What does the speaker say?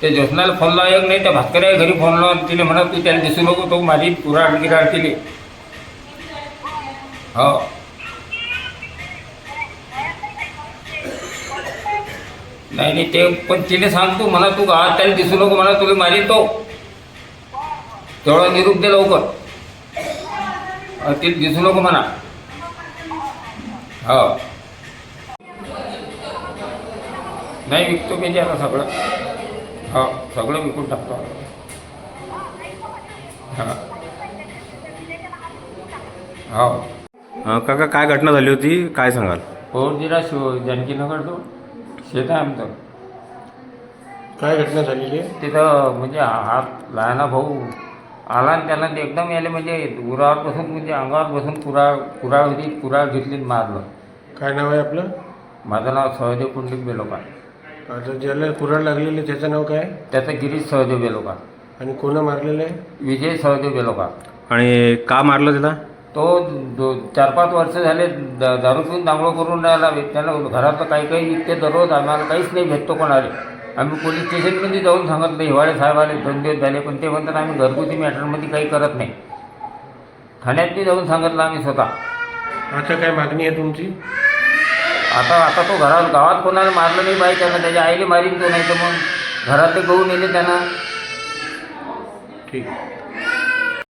ते ज्योत्नाला फोन लावा एक नाही त्या भास्करच्या घरी फोन लावून तिने म्हणा तू त्याला दिसू नको तो माझी पुराण गिराण केली. हो. नाही नाही ते पण तिने सांगतो मला म्हणा तू आज त्याला दिसू नको म्हणा तुला मारीन तो. तेवढा निरूप दे लवकर. तिला दिसू नको म्हणा हो. नाही विकतो मी आता सगळं. हो सगळं विकून टाकतो. हां. हो. अं, काका काय घटना झाली होती? काय सांगाल? पौर्णिला शिव जानकीनगर तो. शेत आहे आमचं. काय घटना झालेली आहे तिथं म्हणजे हा लहाना भाऊ आला आणि त्याला ते एकदम याले म्हणजे उरावर बसून म्हणजे अंगावर बसून कुराळ कुराळ होती कुराळ घेतली आणि मारलं. काय नाव आहे आपलं? माझं नाव सहदेव पुंडलिक बेलोका. आता ज्याला कुऱ्हाड लागलेली आहे, त्याचं नाव काय? त्याचं गिरीश सहदेव बेलोका. आणि कोण मारलेलं आहे? विजय सहदेव बेलोका. आणि का मारलं त्याला तो दो चार पाच वर्ष झाले द- दारू पिऊन दांगडो करून राहिला. त्यानं घरातलं काही काही विकते दररोज आम्हाला काहीच नाही भेटतो कोणाला. आम्ही पोलीस स्टेशनमध्ये जाऊन सांगितलं हिवाळे साहेब आले दोन दिवस झाले पण ते म्हणतात आम्ही घरगुती मॅटरमध्ये काही करत नाही. ठाण्यात बी जाऊन सांगितलं आम्ही स्वतः. आता काय मागणी आहे तुमची? आता आता तो घरात गावात कोणाला मारलं नाही पाहिजे त्यानं त्याच्या आईला मारीन तो नाही तर मग घरातले गहू नेले त्यानं. ठीक.